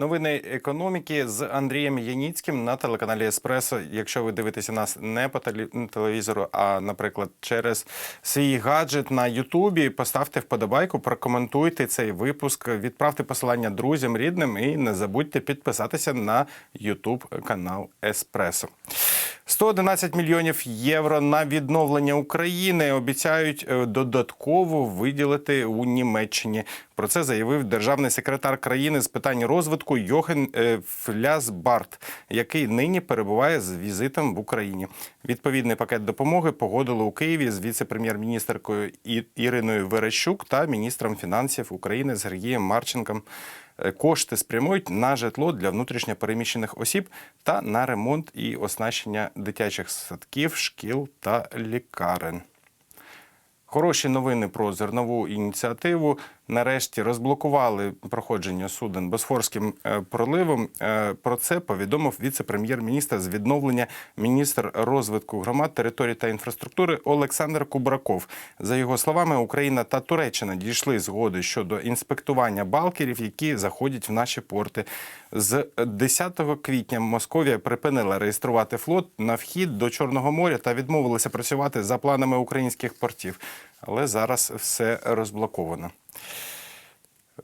Новини економіки з Андрієм Яніцьким на телеканалі Еспресо. Якщо ви дивитеся нас не по телевізору, а, наприклад, через свій гаджет на Ютубі, поставте вподобайку, прокоментуйте цей випуск, відправте посилання друзям, рідним і не забудьте підписатися на Ютуб канал Еспресо. 111 мільйонів євро на відновлення України обіцяють е, додатково виділити у Німеччині. Про це заявив державний секретар країни з питань розвитку Йохен е, Флясбарт, який нині перебуває з візитом в Україні. Відповідний пакет допомоги погодили у Києві з віце-прем'єр-міністеркою Іриною Верещук та міністром фінансів України Сергієм Марченком. Е, Кошти спрямують на житло для внутрішньопереміщених осіб та на ремонт і оснащення дитячих садків, шкіл та лікарень. Хороші новини про зернову ініціативу. Нарешті розблокували проходження суден Босфорським е, проливом. Е, Про це повідомив віце-прем'єр-міністр з відновлення міністр розвитку громад, територій та інфраструктури Олександр Кубраков. За його словами, Україна та Туреччина дійшли згоди щодо інспектування балкерів, які заходять в наші порти. З 10 квітня Московія припинила реєструвати флот на вхід до Чорного моря та відмовилася працювати за планами українських портів. Але зараз все розблоковано.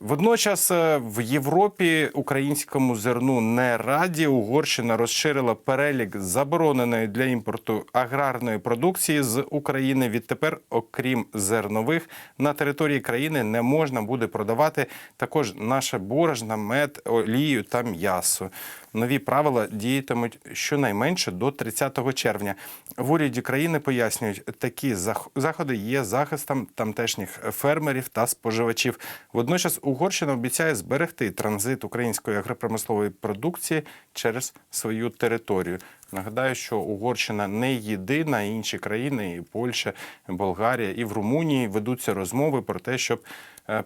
Водночас е, в Європі українському зерну не раді. Угорщина розширила перелік забороненої для імпорту аграрної продукції з України. Відтепер, окрім зернових, на території країни не можна буде продавати також наше борошна, мед, олію та м'ясо. Нові правила діятимуть щонайменше до 30 червня. В уряді країни пояснюють, такі заходи є захистом тамтешніх фермерів та споживачів. Водночас Угорщина обіцяє зберегти транзит української агропромислової продукції через свою територію. Нагадаю, що Угорщина не єдина, інші країни, і Польща, Болгарія, і в Румунії ведуться розмови про те, щоб е,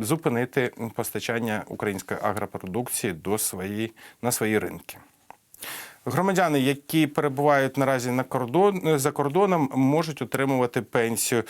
зупинити постачання української агропродукції до свої, на свої ринки. Громадяни, які перебувають наразі на кордон за кордоном, можуть отримувати пенсію.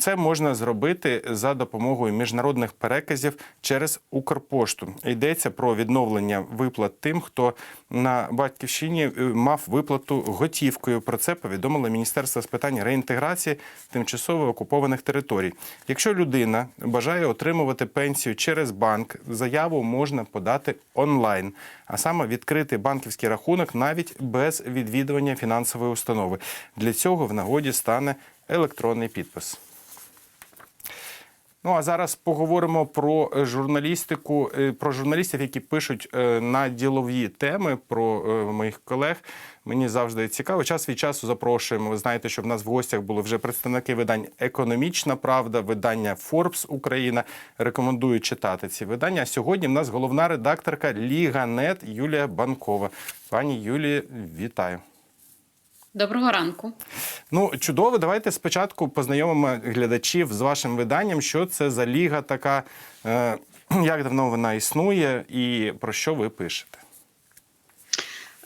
Це можна зробити за допомогою міжнародних переказів через Укрпошту. Йдеться про відновлення виплат тим, хто на батьківщині е, мав виплату готівкою. Про це повідомило Міністерство з питань реінтеграції тимчасово окупованих територій. Якщо людина бажає отримувати пенсію через банк, заяву можна подати онлайн, а саме відкрити банківський рахунок навіть без відвідування фінансової установи. Для цього в нагоді стане електронний підпис. Ну а зараз поговоримо про е, журналістику, е, про журналістів, які пишуть е, на ділові теми про моїх колег. Мені завжди цікаво. Час від часу запрошуємо. Ви знаєте, що в нас в гостях були вже представники видань Економічна Правда, видання Forbes Україна. Рекомендую читати ці видання. А сьогодні в нас головна редакторка Ліга.нет Юлія Банкова. Пані Юлія, вітаю. Доброго ранку. Ну, чудово. Давайте спочатку познайомимо глядачів з вашим виданням, що це за ліга така, е, як давно вона існує і про що ви пишете.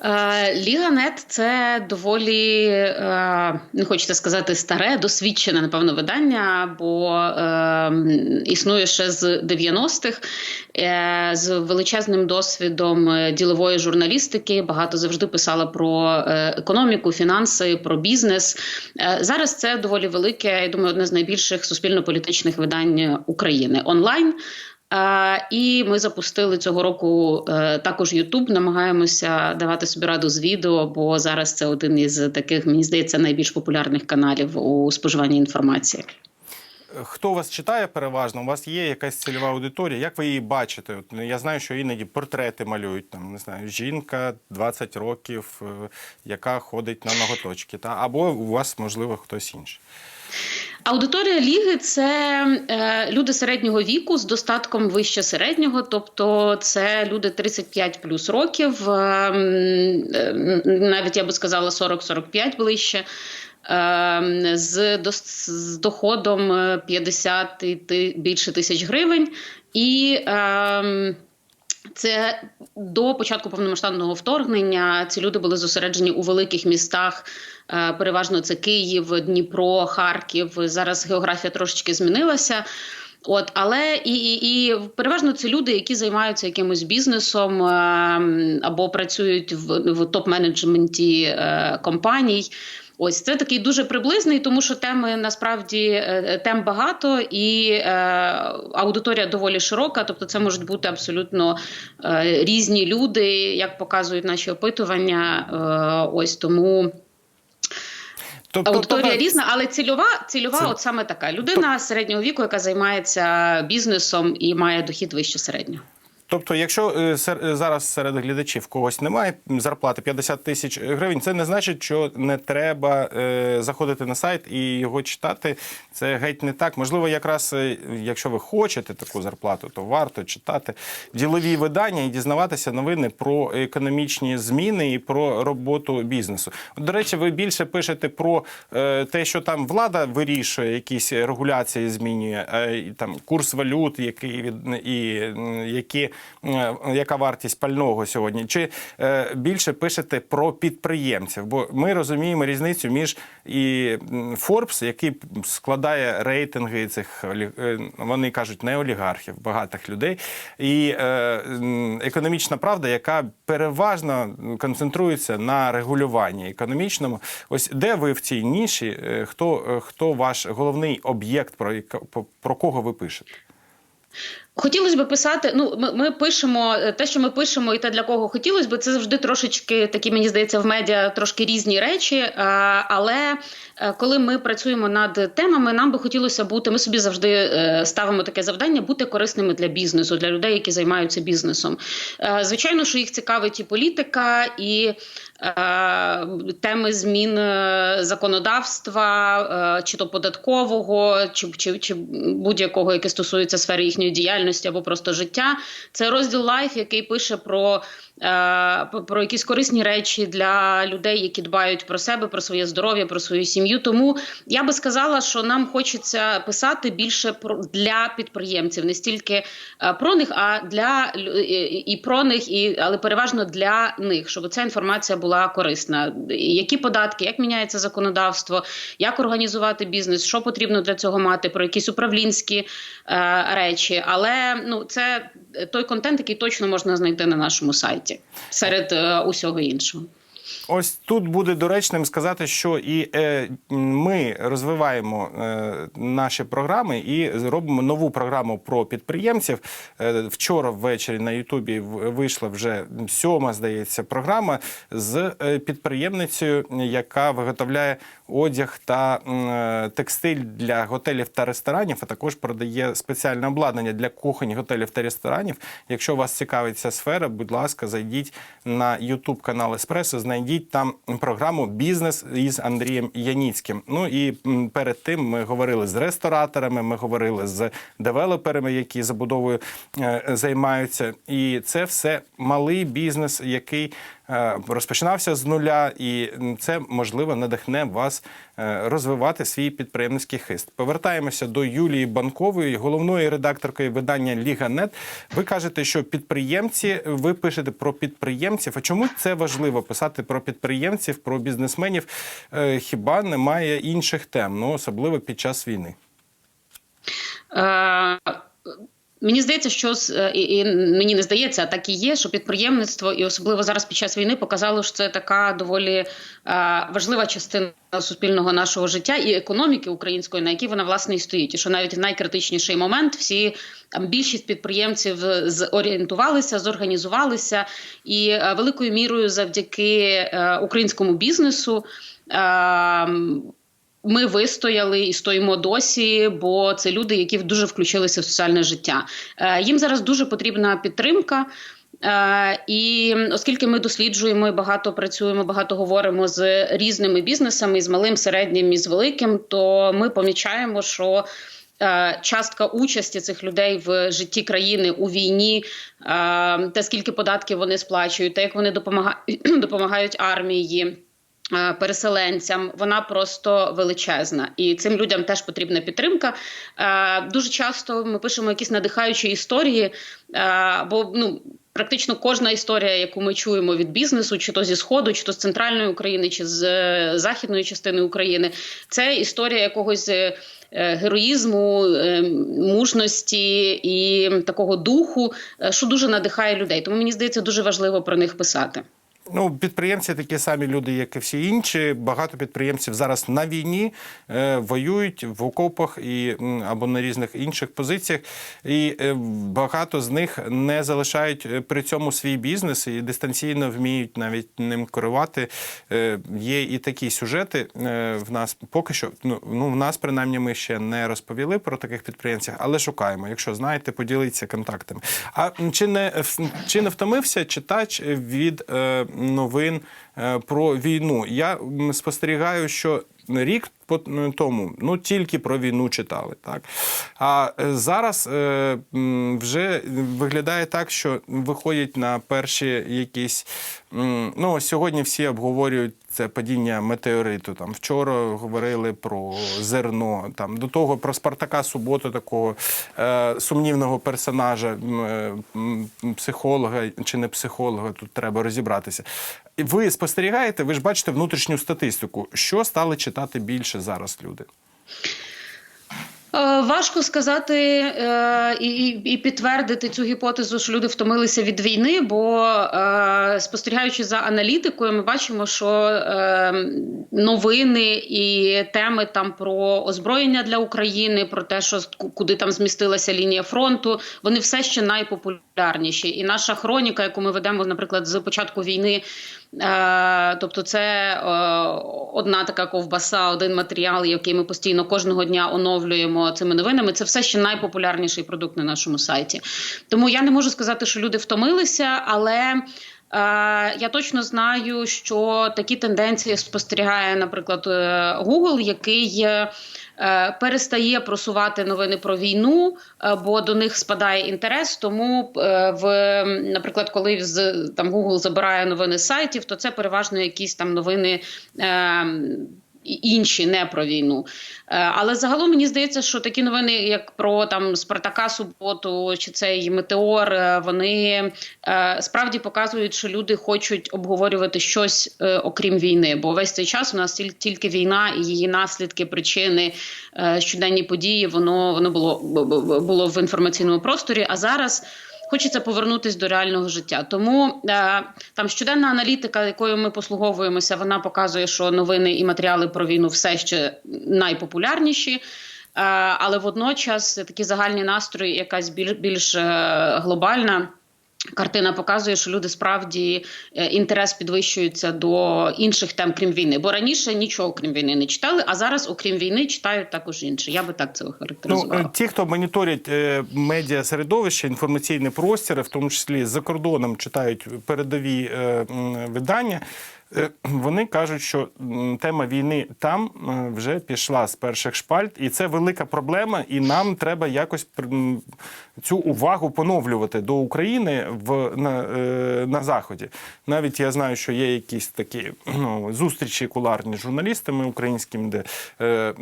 Е, Ліга.нет – це доволі, е, не хочете сказати, старе, досвідчене, напевно, видання, бо е, існує ще з 90-х е, з величезним досвідом ділової журналістики. Багато завжди писала про економіку, фінанси, про бізнес. Зараз це доволі велике, я думаю, одне з найбільших суспільно-політичних видань України онлайн. І ми запустили цього року е, також YouTube. Намагаємося давати собі раду з відео, бо зараз це один із таких, мені здається, найбільш популярних каналів у споживанні інформації. Хто вас читає переважно? У вас є якась цільова аудиторія? Як ви її бачите? От, ну, я знаю, що іноді портрети малюють. Там не знаю, жінка 20 років, е, яка ходить на ноготочки, та або у вас можливо хтось інший. Аудиторія ліги це е, люди середнього віку з достатком вище середнього, тобто це люди 35 плюс років, е, е, навіть я би сказала 40-45 ближче. З, з доходом е, 50 і більше тисяч гривень, і е, це до початку повномасштабного вторгнення ці люди були зосереджені у великих містах. Е, Переважно це Київ, Дніпро, Харків. Зараз географія трошечки змінилася. От, але і, і, і переважно це люди, які займаються якимось бізнесом е, або працюють в, в топ-менеджменті е, компаній. Ось це такий дуже приблизний, тому що теми насправді тем багато і е, аудиторія доволі широка. Тобто, це можуть бути абсолютно е, різні люди, як показують наші опитування. Е, ось тому. Тобто, Аудиторія тобто, різна, але цільова, цільова Це- от саме така. Людина середнього віку, яка займається бізнесом і має дохід вище середнього. Тобто, якщо е, е, зараз серед глядачів когось немає зарплати 50 тисяч гривень, це не значить, що не треба е, заходити на сайт і його читати. Це геть не так. Можливо, якраз якщо ви хочете таку зарплату, то варто читати ділові видання і дізнаватися новини про економічні зміни і про роботу бізнесу. До речі, ви більше пишете про те, що там влада вирішує, якісь регуляції змінює, там курс валют, який від і які, яка вартість пального сьогодні, чи е, більше пишете про підприємців? Бо ми розуміємо різницю між і Forbes, який складає рейтинги цих е, вони кажуть не олігархів, багатих людей, і е, економічна правда, яка переважно концентрується на регулюванні економічному. Ось де ви в цій ніші? е, Хто, е, хто ваш головний об'єкт, про, про кого ви пишете? Хотілося б писати. Ну, ми, ми пишемо е, те, що ми пишемо, і те, для кого хотілося б, це завжди трошечки такі, мені здається, в медіа трошки різні речі. Е, Але е, коли ми працюємо над темами, нам би хотілося бути. Ми собі завжди ставимо таке завдання бути корисними для бізнесу, для людей, які займаються бізнесом. Звичайно, що їх цікавить і політика, і теми змін е, законодавства, е, чи то податкового, чи, чи, чи будь-якого, яке стосується сфери їхньої діяльності або просто життя. Це розділ Лайф, який пише про, е, про якісь корисні речі для людей, які дбають про себе, про своє здоров'я, про свою сім'ю. Тому я би сказала, що нам хочеться писати більше про для підприємців, не стільки е, про них, а для і про них, і але переважно для них, щоб ця інформація була корисна. Які податки, як міняється законодавство, як організувати бізнес, що потрібно для цього мати, про якісь управлінські е, речі. Але ну це той контент, який точно можна знайти на нашому сайті серед е, усього іншого. Ось тут буде доречним сказати, що і е, ми розвиваємо е, наші програми і робимо нову програму про підприємців. Е, вчора ввечері на Ютубі вийшла вже сьома, здається, програма з е, підприємницею, яка виготовляє одяг та е, текстиль для готелів та ресторанів, а також продає спеціальне обладнання для кухонь, готелів та ресторанів. Якщо вас цікавить ця сфера, будь ласка, зайдіть на Ютуб канал Еспресо, знайдіть там програму Бізнес із Андрієм Яніцьким. Ну і перед тим ми говорили з рестораторами, ми говорили з девелоперами, які забудовою е, займаються. І це все малий бізнес, який розпочинався з нуля, і це можливо надихне вас е, розвивати свій підприємницький хист. Повертаємося до Юлії Банкової, головної редакторки видання Ліга.нет. Ви кажете, що підприємці, ви пишете про підприємців. А чому це важливо писати про підприємців, про бізнесменів? Е, Хіба немає інших тем, ну особливо під час війни? Е, Мені здається, що е, і, і мені не здається, а так і є, що підприємництво, і особливо зараз під час війни показало, що це така доволі е, важлива частина суспільного нашого життя і економіки української, на якій вона власне і стоїть. І що навіть в найкритичніший момент всі більшість підприємців зорієнтувалися, зорганізувалися, і е, великою мірою завдяки українському бізнесу. Ми вистояли і стоїмо досі, бо це люди, які дуже включилися в соціальне життя. Е, Їм зараз дуже потрібна підтримка. Е, І оскільки ми досліджуємо і багато працюємо, багато говоримо з різними бізнесами, з малим, середнім і з великим, то ми помічаємо, що е, частка участі цих людей в житті країни у війні, те скільки податків вони сплачують, те як вони допомагають, допомагають армії. Е, Переселенцям вона просто величезна, і цим людям теж потрібна підтримка. Е, Дуже часто ми пишемо якісь надихаючі історії, е, бо ну практично кожна історія, яку ми чуємо від бізнесу, чи то зі сходу, чи то з центральної України, чи з західної частини України, це історія якогось. Героїзму, мужності і такого духу, що дуже надихає людей. Тому мені здається, дуже важливо про них писати. Ну, підприємці такі самі люди, як і всі інші. Багато підприємців зараз на війні е, воюють в окопах і або на різних інших позиціях. І е, багато з них не залишають е, при цьому свій бізнес і дистанційно вміють навіть ним керувати. Е, є і такі сюжети е, в нас поки що. Ну, ну в нас принаймні ми ще не розповіли про таких підприємців, але шукаємо. Якщо знаєте, поділіться контактами. А чи не чи не втомився читач від е, новин е, про війну? Я спостерігаю, що рік тому ну тільки про війну читали, так а е, зараз е, вже виглядає так, що виходять на перші якісь. Ну сьогодні всі обговорюють це падіння метеориту. Там вчора говорили про зерно. Там до того про Спартака Суботу, такого е, сумнівного персонажа, е, психолога чи не психолога. Тут треба розібратися. Ви спостерігаєте, ви ж бачите внутрішню статистику. Що стали читати більше зараз люди? Е, Важко сказати е, і, і, і підтвердити цю гіпотезу, що люди втомилися від війни, бо е, спостерігаючи за аналітикою, ми бачимо, що новини і теми там про озброєння для України, про те, що куди там змістилася лінія фронту, вони все ще найпопулярніші. І наша хроніка, яку ми ведемо, наприклад, з початку війни. Е, тобто, це е, одна така ковбаса, один матеріал, який ми постійно кожного дня оновлюємо цими новинами. Це все ще найпопулярніший продукт на нашому сайті. Тому я не можу сказати, що люди втомилися, але. Е, я точно знаю, що такі тенденції спостерігає, наприклад, Google, який перестає просувати новини про війну, е, бо до них спадає інтерес. Тому, е, в, наприклад, коли з там Google забирає новини з сайтів, то це переважно якісь там новини. Інші не про війну, Е, але загалом мені здається, що такі новини, як про там Спартака Суботу чи цей метеор, е, вони е, справді показують, що люди хочуть обговорювати щось окрім війни. Бо весь цей час у нас тільки війна і її наслідки, причини, щоденні події. Воно воно було було в інформаційному просторі. А зараз. Хочеться повернутися до реального життя. Тому е, там щоденна аналітика, якою ми послуговуємося, вона показує, що новини і матеріали про війну все ще найпопулярніші. Е, але водночас такі загальні настрої, якась більш більш е, глобальна. Картина показує, що люди справді е, інтерес підвищується до інших тем, крім війни. Бо раніше нічого крім війни не читали, а зараз, окрім війни, читають також інше. Я би так це Ну, охарактеризувала. е, ті, хто моніторять е, медіа середовище, інформаційні простіри, в тому числі за кордоном читають передові е, видання. е, Вони кажуть, що тема війни там вже пішла з перших шпальт, і це велика проблема. І нам треба якось цю увагу поновлювати до України в на, е, на заході. Навіть я знаю, що є якісь такі ну, зустрічі куларні з журналістами українськими, де е,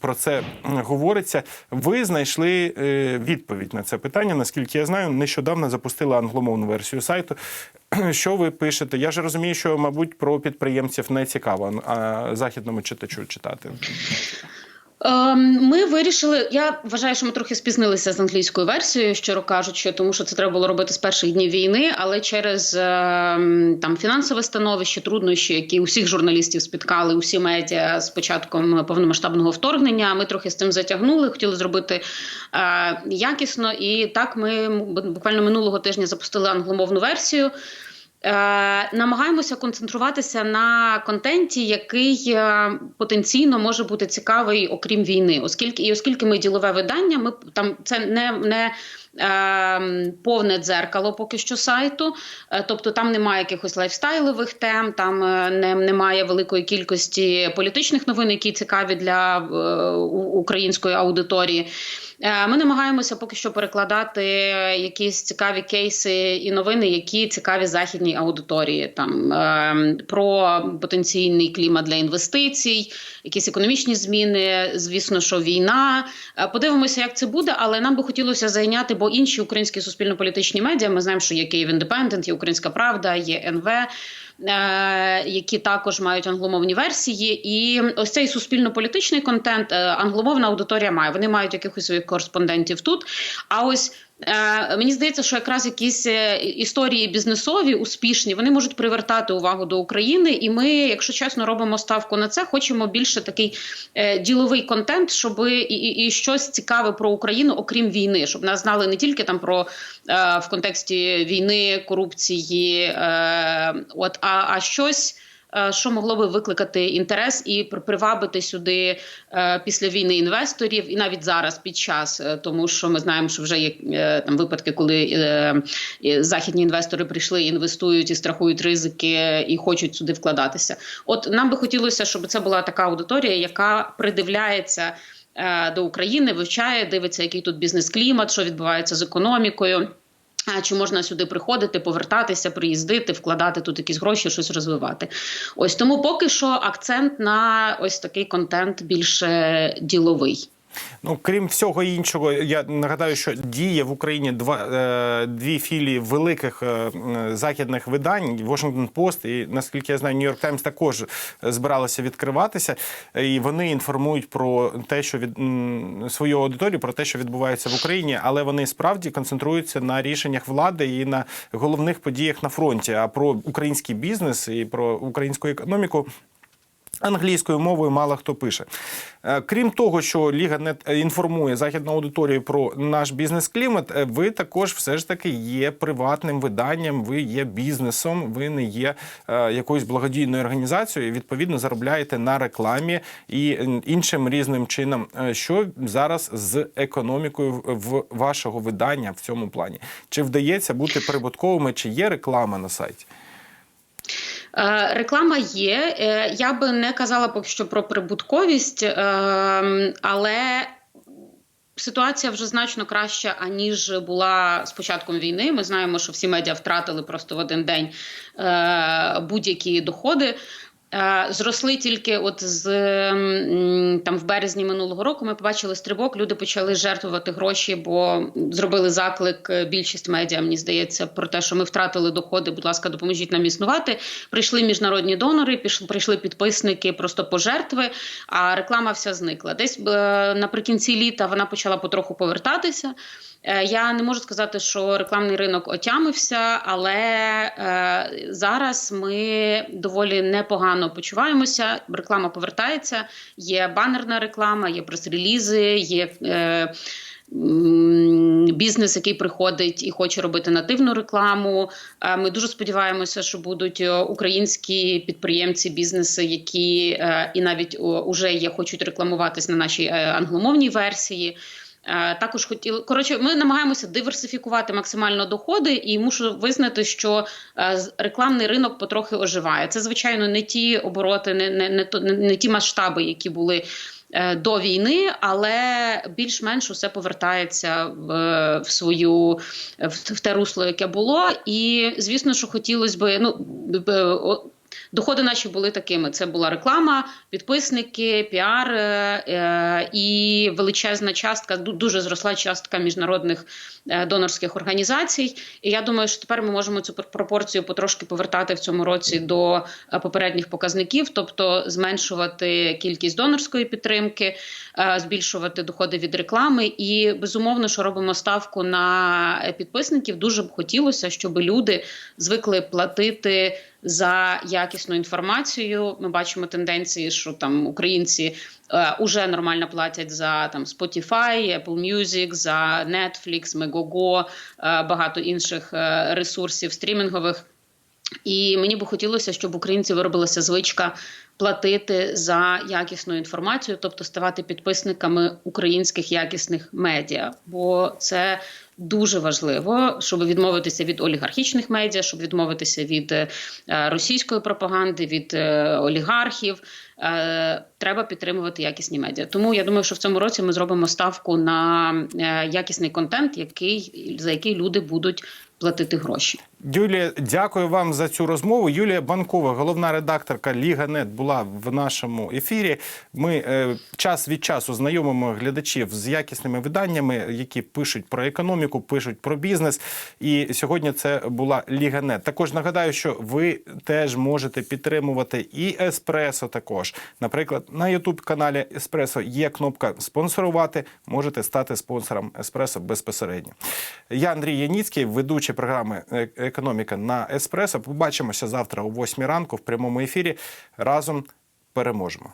про це говориться. Ви знайшли е, відповідь на це питання. Наскільки я знаю, нещодавно запустили англомовну версію сайту. Що ви пишете? Я ж розумію, що, мабуть, про підприємців не цікаво, а західному читачу читати. Ем, Ми вирішили. Я вважаю, що ми трохи спізнилися з англійською версією, щиро кажучи, тому що це треба було робити з перших днів війни, але через ем, там фінансове становище, труднощі, які усіх журналістів спіткали, усі медіа з початком повномасштабного вторгнення. Ми трохи з цим затягнули, хотіли зробити е, якісно. І так ми буквально минулого тижня запустили англомовну версію. Е, намагаємося концентруватися на контенті, який е, потенційно може бути цікавий, окрім війни, оскільки і оскільки ми ділове видання, ми там це не, не повне дзеркало поки що сайту, е, тобто там немає якихось лайфстайлових тем, там е, не, немає великої кількості політичних новин, які цікаві для е, української аудиторії. Ми намагаємося поки що перекладати якісь цікаві кейси і новини, які цікаві західній аудиторії, там е, про потенційний клімат для інвестицій, якісь економічні зміни. Звісно, що війна. Подивимося, як це буде, але нам би хотілося зайняти, бо інші українські суспільно-політичні медіа. Ми знаємо, що є Київ Індепендент, є Українська Правда, є НВ. е, Які також мають англомовні версії, і ось цей суспільно-політичний контент е, англомовна аудиторія має. Вони мають якихось своїх кореспондентів тут. А ось мені здається, що якраз якісь е, історії бізнесові, успішні, вони можуть привертати увагу до України. І ми, якщо чесно, робимо ставку на це. Хочемо більше такий е, діловий контент, щоб і, і, і щось цікаве про Україну, окрім війни, щоб нас знали не тільки там про е, в контексті війни, корупції, е, от а, а щось. Е, Що могло би викликати інтерес і привабити сюди е, після війни інвесторів, і навіть зараз під час, е, тому що ми знаємо, що вже є там випадки, коли західні інвестори прийшли, інвестують і страхують ризики і хочуть сюди вкладатися. От нам би хотілося, щоб це була така аудиторія, яка придивляється до України, вивчає, дивиться, який тут бізнес-клімат, що відбувається з економікою. Чи можна сюди приходити, повертатися, приїздити, вкладати тут якісь гроші, щось розвивати? Ось тому поки що акцент на ось такий контент більше діловий. Ну, крім всього іншого, я нагадаю, що діє в Україні два е, дві філії великих е, західних видань: Washington Post і наскільки я знаю, New York Times також збиралися відкриватися, і вони інформують про те, що від свою аудиторію про те, що відбувається в Україні, але вони справді концентруються на рішеннях влади і на головних подіях на фронті. А про український бізнес і про українську економіку. Англійською мовою мало хто пише. Е, Крім того, що Ліга не інформує західну аудиторію про наш бізнес-клімат, е, ви також все ж таки є приватним виданням, ви є бізнесом, ви не є е, якоюсь благодійною організацією. і, Відповідно, заробляєте на рекламі і е, іншим різним чином. Е, Що зараз з економікою в вашого видання в цьому плані? Чи вдається бути прибутковими, чи є реклама на сайті? Е, Реклама є. Е, Я би не казала поки що про прибутковість, е, але ситуація вже значно краща, аніж була з початком війни. Ми знаємо, що всі медіа втратили просто в один день будь-які доходи. Е, Зросли тільки от з там в березні минулого року. Ми побачили стрибок. Люди почали жертвувати гроші, бо зробили заклик. е, Більшість медіа мені здається про те, що ми втратили доходи. Будь ласка, допоможіть нам існувати. Прийшли міжнародні донори, пішли прийшли підписники, просто пожертви. А реклама вся зникла. Десь е, наприкінці літа вона почала потроху повертатися. Я не можу сказати, що рекламний ринок отямився, але зараз ми доволі непогано почуваємося. Реклама повертається. Є банерна реклама, є прес-релізи, є. Е, Бізнес, який приходить і хоче робити нативну рекламу. Е, Ми дуже сподіваємося, що будуть е, українські підприємці, бізнеси, які е, і навіть уже є, хочуть рекламуватись на нашій англомовній версії. Е, Також хотіли коротше, ми намагаємося диверсифікувати максимально доходи, і мушу визнати, що е, рекламний ринок потрохи оживає. Це звичайно не ті обороти, не, не, не, не, не ті масштаби, які були. е, До війни, але більш-менш усе повертається в, в свою в, в те русло, яке було. І звісно, що хотілося. Ну б- о- доходи наші були такими: це була реклама, підписники, піар е, е, і величезна частка, дуже зросла частка міжнародних е, донорських організацій. І я думаю, що тепер ми можемо цю пр- пропорцію потрошки повертати в цьому році до е, попередніх показників, тобто зменшувати кількість донорської підтримки, е, збільшувати доходи від реклами. І безумовно, що робимо ставку на підписників. Дуже б хотілося, щоб люди звикли платити. За якісну інформацію ми бачимо тенденції, що там українці е, уже нормально платять за там Spotify, Apple Music, за Netflix, Megogo, е, багато інших е, ресурсів стрімінгових. І мені би хотілося, щоб українці виробилася звичка платити за якісну інформацію, тобто ставати підписниками українських якісних медіа, бо це дуже важливо, щоб відмовитися від олігархічних медіа, щоб відмовитися від е, російської пропаганди, від е, олігархів. е, треба підтримувати якісні медіа. Тому я думаю, що в цьому році ми зробимо ставку на якісний контент, який за який люди будуть платити гроші. Юлія, дякую вам за цю розмову. Юлія Банкова, головна редакторка Ліга.нет, була в нашому ефірі. Ми е, час від часу знайомимо глядачів з якісними виданнями, які пишуть про економіку, пишуть про бізнес. І сьогодні це була Ліга.нет. Також нагадаю, що ви теж можете підтримувати і Еспресо. Також, наприклад, на Ютуб каналі Еспресо є кнопка спонсорувати. Можете стати спонсором Еспресо безпосередньо. Я Андрій Яніцький, ведучий програми «Е- Економіка на Еспресо. Побачимося завтра о 8 ранку в прямому ефірі. Разом переможемо.